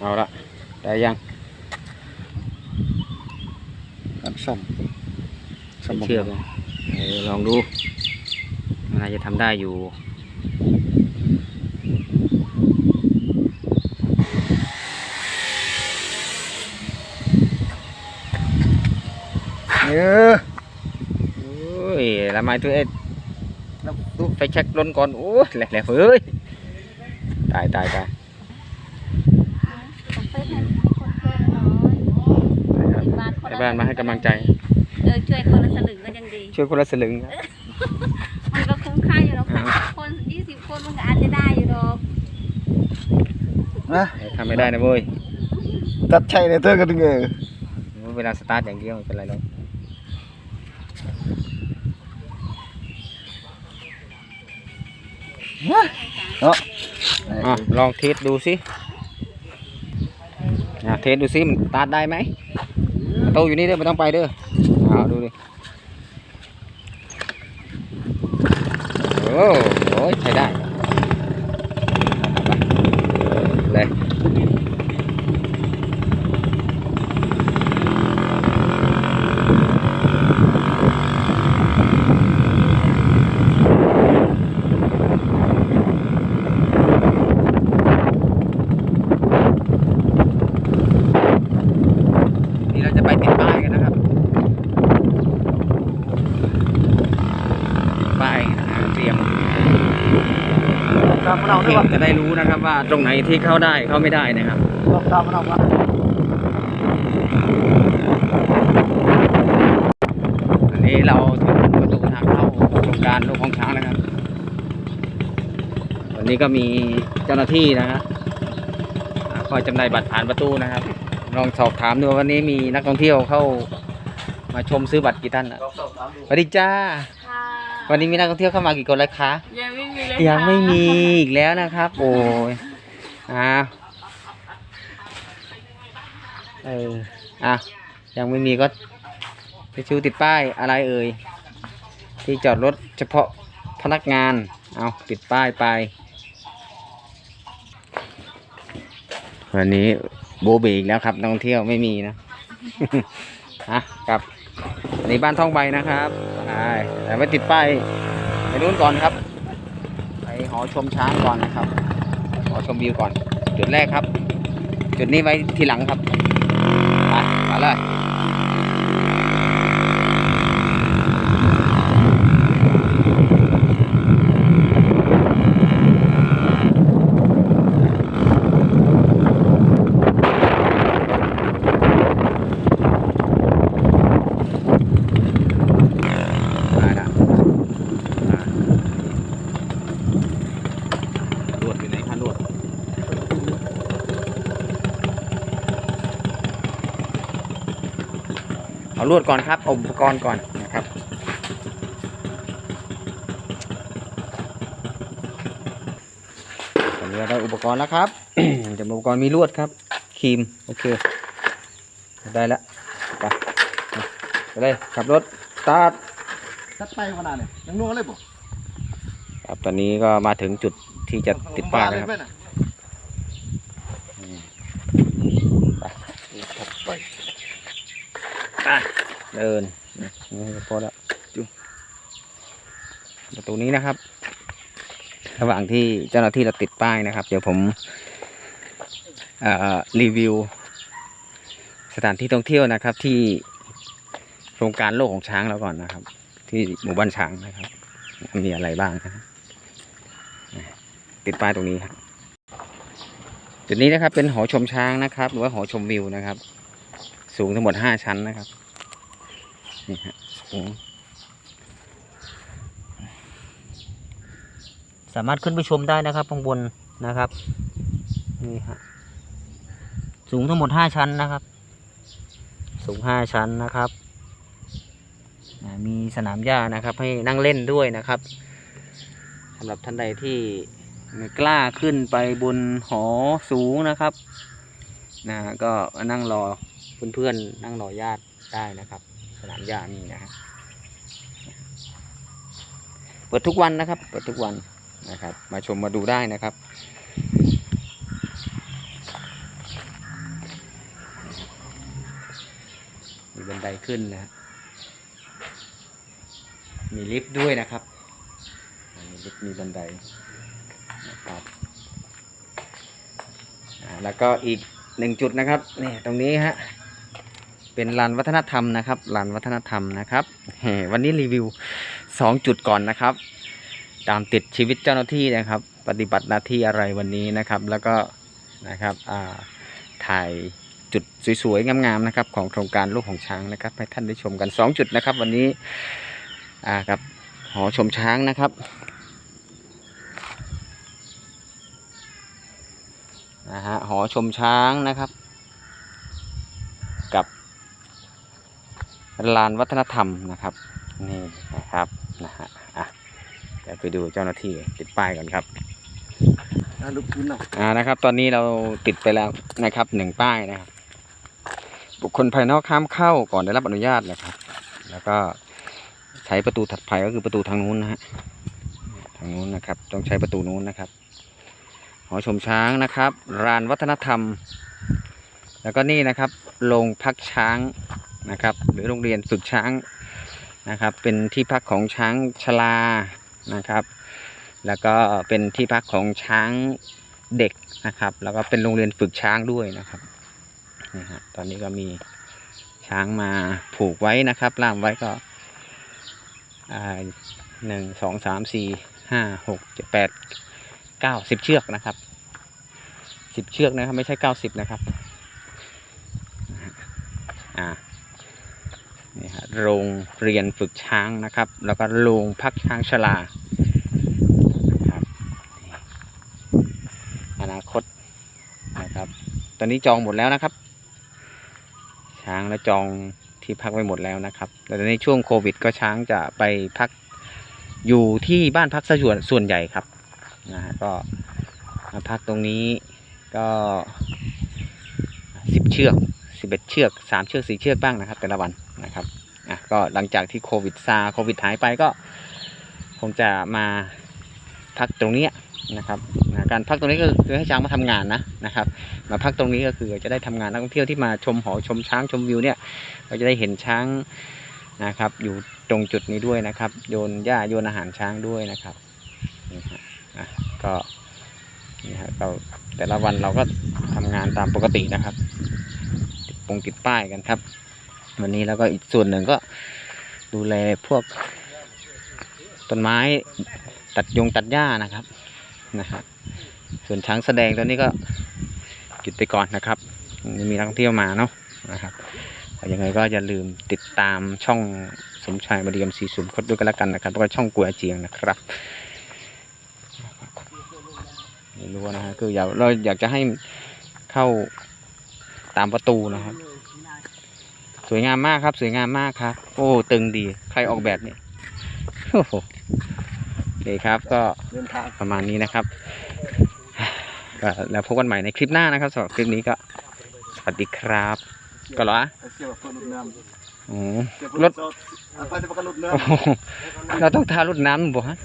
เอาละได้ยังอันซ่อมซ่อมเชือกเออลองดูมันน่าจะทำได้อยู่เออโอ้ยละไม้ตัวเอ็ดน้ำตู้ไฟแช็กล้นก่อน โอ้ยแหลกๆเฮ้ย ตายตายตาย ผมไปให้คนเพิ่มน้อย ครับ บาทคนในละบ้านมาให้กำลังใจ เออช่วยคนละสลึงก็ยังดี ช่วยคนละสลึงครับมันก็คุ้มค่าอยู่หรอกสามสิบคนยี่สิบคนมันก็อาจจะได้อยู่หรอกนะทำไม่ได้นะเว้ยตัดใช่เลยเธอกันเงยเวลาสตาร์ทอย่างเดียวไม่เป็นไรหรอกเนาะอะลองเทสดูสิอะเทสดูสิมันสตาร์ทได้ไหม โตอยู่นี่เด้อไม่ต้องไปเด้อเอาดูดิโอ้โหใช้ได้ไปเลย นี่เราจะไปติดป้ายกันนะครับติด ป้ายนะฮะเตรียมตามมันเอาด้วยเก่วะงจะได้รู้นะครับว่าตรงไหนที่เข้าได้เข้าไม่ได้นะครับลองตามมันเอาวะอันนี้เราถึงประตูทางเข้าโครงการลูกของช้างนะครับวันนี้ก็มีเจ้าหน้าที่นะครับอ่าคอยจำหน่ายบัตรผ่านประตูนะครับ ลองสอบถามดูว่าวันนี้มีนักท่องเที่ยวเข้ามาชมซื้อบัตรกี่ท่านอะลองสอบถามดูสวัสดีจ้าค่ะ วันนี้มีนักท่องเที่ยวเข้ามากี่คนแล้วคะ ยังไม่มีเลยยังไม่มีอีกแล้วนะครับ โอ้ยอ้าวเอออะยังไม่มีก็ไปชูติดป้ายอะไรเอ่ยที่จอดรถเฉพาะพนักงาน เอาติดป้ายไป วันนี้โบเบอีกแล้วครับนักท่องเที่ยวไม่มีนะอะครับ อันนี้บ้านท่องใบนะครับแต่ไม่ติดป้ายไปนู้นก่อนครับ ไปหอชมช้างก่อนนะครับ หอชมวิวก่อน จุดแรกครับ จุดนี้ไว้ทีหลังครับ ไปมาเลยมาละอ่าลวดอยู่ไหนคะลวด เอาลวดก่อนครับเอาอุปกรณ์ก่อนนะครับตอนนี้เราได้อุปกรณ์แล้วครับจะมีอุปกรณ์มีลวดครับครีมโอเค ได้แล้วไปไปเลยขับรถสตาร์ทตัดไปขนาดไหนยังนัวเลยบ่ครับตอนนี้ก็มาถึงจุดที่จะติดป้ายแล้วครับ ไปน่ะ ไป ตัดไป ไปเดินนี่ก็พอแล้วจุ๊บประตูนี้นะครับ ระหว่างที่เจ้าหน้าที่เราติดป้ายนะครับ เดี๋ยวผมเอ่อรีวิว สถานที่ท่องเที่ยวนะครับ ที่โครงการโลกของช้างเราก่อนนะครับ ที่หมู่บ้านช้างนะครับ มีอะไรบ้างนะครับติดป้ายตรงนี้ครับจุดนี้นะครับเป็นหอชมช้างนะครับ หรือว่าหอชมวิวนะครับ สูงทั้งหมดห้าชั้นนะครับ นี่ฮะสูง สามารถขึ้นไปชมได้นะครับข้างบนนะครับ นี่ฮะสูงทั้งหมดห้าชั้นนะครับ สูงห้าชั้นนะครับมีสนามหญ้านะครับ ให้นั่งเล่นด้วยนะครับสำหรับท่านใดที่ไม่กล้าขึ้นไปบนหอสูงนะครับนะก็นั่งรอ เพื่อนๆนั่งรอญาติได้นะครับ สนามหญ้านี่นะเปิดทุกวันนะครับ เปิดทุกวันนะครับ มาชมมาดูได้นะครับมีบันไดขึ้นนะมีลิฟต์ด้วยนะครับ มีลิฟต์มีบันไดนะครับแล้วก็อีกหนึ่งจุดนะครับนี่ตรงนี้ฮะ เป็นลานวัฒนธรรมนะครับลานวัฒนธรรมนะครับวันนี้รีวิวสองจุดก่อนนะครับ ตามติดชีวิตเจ้าหน้าที่นะครับ ปฏิบัติหน้าที่อะไรวันนี้นะครับ แล้วก็นะครับถ่ายจุดสวยๆงามๆนะครับ ของโครงการลูกของช้างนะครับ ให้ท่านได้ชมกัน 2 จุดนะครับ วันนี้ครับหอชมช้างนะครับนะฮะหอชมช้างนะครับ ลานวัฒนธรรมนะครับนี่นะครับนะฮะอะเดี๋ยวไปดูเจ้าหน้าที่ติดป้ายก่อนครับอะลูกกินเนาะอ่านะครับ ตอนนี้เราติดไปแล้วนะครับหนึ่งป้ายนะครับ บุคคลภายนอกห้ามเข้าก่อนได้รับอนุญาตนะครับ แล้วก็ใช้ประตูถัดไปก็คือประตูทางนู้นนะฮะทางนู้นนะครับ ต้องใช้ประตูนู้นนะครับหอชมช้างนะครับลานวัฒนธรรม แล้วก็นี่นะครับโรงพักช้าง นะครับ หรือโรงเรียนฝึกช้างนะครับ เป็นที่พักของช้างชลานะครับ แล้วก็เป็นที่พักของช้างเด็กนะครับ แล้วก็เป็นโรงเรียนฝึกช้างด้วยนะครับนี่ฮะตอนนี้ก็มีช้างมาผูกไว้นะครับล่ามไว้ก็อ่าหนึ่งสองสามสี่ห้าหกเจ็ดแปดเก้าสิบเชือกนะครับสิบเชือกนะครับ ไม่ใช่เก้าสิบนะครับอ่า นี่ฮะโรงเรียนฝึกช้างนะครับ แล้วก็โรงพักช้างชลาครับอนาคตนะครับ ตอนนี้จองหมดแล้วนะครับ ช้างและจองที่พักไว้หมดแล้วนะครับ แต่ในช่วงโควิด ก็ช้างจะไปพักอยู่ที่บ้านพักซะส่วนส่วนใหญ่ครับนะฮะก็มาพักตรงนี้ก็สิบเชือกสิบเอ็ดเชือกสามเชือกสี่เชือกบ้างนะครับ แต่ละวัน นะครับอะก็หลังจากที่โควิดซาโควิดหายไปก็คงจะมาพักตรงนี้นะครับนะการพักตรงนี้ก็คือให้ช้างมาทำงานนะนะครับ มาพักตรงนี้ก็คือจะได้ทำงานนักท่องเที่ยวที่มาชมหอชมช้างชมวิวเนี่ยก็จะได้เห็นช้างนะครับ อยู่ตรงจุดนี้ด้วยนะครับ โยนหญ้าโยนอาหารช้างด้วยนะครับนี่ฮะอะก็นี่ฮะเราแต่ละวันเราก็ทำงานตามปกตินะครับติดปงติดป้ายกันครับ วันนี้แล้วก็อีกส่วนหนึ่งก็ดูแลพวกต้นไม้ตัดยงตัดหญ้านะครับนะครับส่วนช้างแสดงตอนนี้ก็หยุดไปก่อนนะครับยังมีนักท่องเที่ยวมาเนาะนะครับยังไงก็อย่าลืมติดตามช่องสมชายมาเดีมสีสุมคดด้วยกันละกันนะครับแล้วก็ช่องกัวเจียงนะครับไม่รู้นะฮะคืออยากเราอยากจะให้เข้าตามประตูนะครับ สวยงามมากครับ สวยงามมากครับ โอ้ตึงดีใครออกแบบเนี่ยโอ้โหโอเคครับก็เดินทางประมาณนี้นะครับก็แล้วพบกันใหม่ในคลิปหน้านะครับสำหรับคลิปนี้ก็สวัสดีครับก็เหรอไอ้เสียวคนรถน้ำโอ้เสียวรถสดเอาไปจะประกันรถน้โอ้โหเราต้องทารถน้ำบ่ฮะ